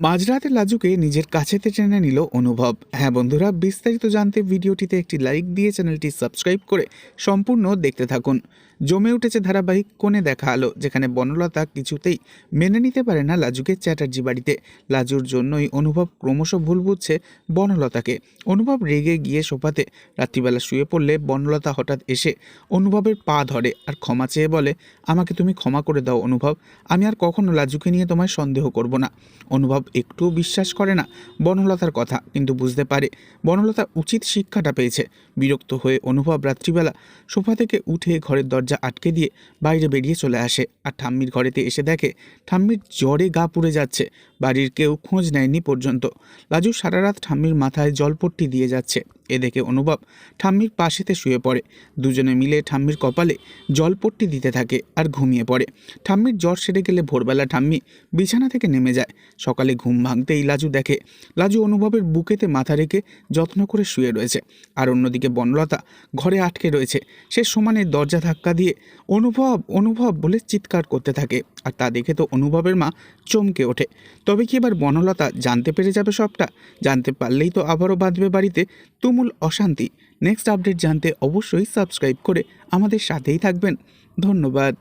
মাঝরাতে লাজুকে নিজের কাছেতে টেনে নিল অনুভব। হ্যাঁ বন্ধুরা, বিস্তারিত জানতে ভিডিওটিতে একটি লাইক দিয়ে চ্যানেলটি সাবস্ক্রাইব করে সম্পূর্ণ দেখতে থাকুন। জমে উঠেছে ধারাবাহিক কোণে দেখা আলো, যেখানে বনলতা কিছুতেই মেনে নিতে পারে না লাজুকে চ্যাটার্জি বাড়িতে। লাজুর জন্যই অনুভব ক্রমশ ভুল বুঝছে বনলতাকে। অনুভব রেগে গিয়ে সোফাতে রাত্রিবেলা শুয়ে পড়লে বনলতা হঠাৎ এসে অনুভবের পা ধরে আর ক্ষমা চেয়ে বলে, আমাকে তুমি ক্ষমা করে দাও অনুভব। আমি আর কখনো লাজুকে নিয়ে তোমায় সন্দেহ করব না। অনুভব একটুও বিশ্বাস করে না বনলতার কথা, কিন্তু বুঝতে পারে বনলতা উচিত শিক্ষাটা পেয়েছে। বিরক্ত হয়ে অনুভব রাত্রিবেলা সোফা থেকে উঠে ঘরের দরজা আটকে দিয়ে বাইরে বেরিয়ে চলে আসে আর ঠাম্মির ঘরেতে এসে দেখে ঠাম্মির জ্বরে গা পুড়ে যাচ্ছে। বাড়ির কেউ খোঁজ নেয়নি পর্যন্ত। লাজু সারা রাত ঠাম্মির মাথায় জলপট্টি দিয়ে যাচ্ছে। এ দেখে অনুভব ঠাম্মির পাশেতে শুয়ে পড়ে। দুজনে মিলে ঠাম্মির কপালে জলপট্টি দিতে থাকে আর ঘুমিয়ে পড়ে। ঠাম্মির জ্বর সেরে গেলে ভোরবেলা ঠাম্মি বিছানা থেকে নেমে যায়। সকালে ঘুম ভাঙতেই লাজু দেখে। লাজু অনুভবের বুকেতে মাথা রেখে যত্ন করে শুয়ে রয়েছে। আর অন্যদিকে বনলতা ঘরে আটকে রয়েছে। সে সমানে দরজা ধাক্কা দিয়ে, অনুভব অনুভব বলে চিৎকার করতে থাকে। আর তা দেখে তো অনুভবের মা চমকে ওঠে। তবে কি এবার বনলতা জানতে পেরে যাবে সবটা? জানতে পারলেই তো আবারও বাঁধবে বাড়িতে। তুমুল অশান্তি। নেক্সট আপডেট জানতে অবশ্যই সাবস্ক্রাইব করে আমাদের সাথেই থাকবেন। ধন্যবাদ।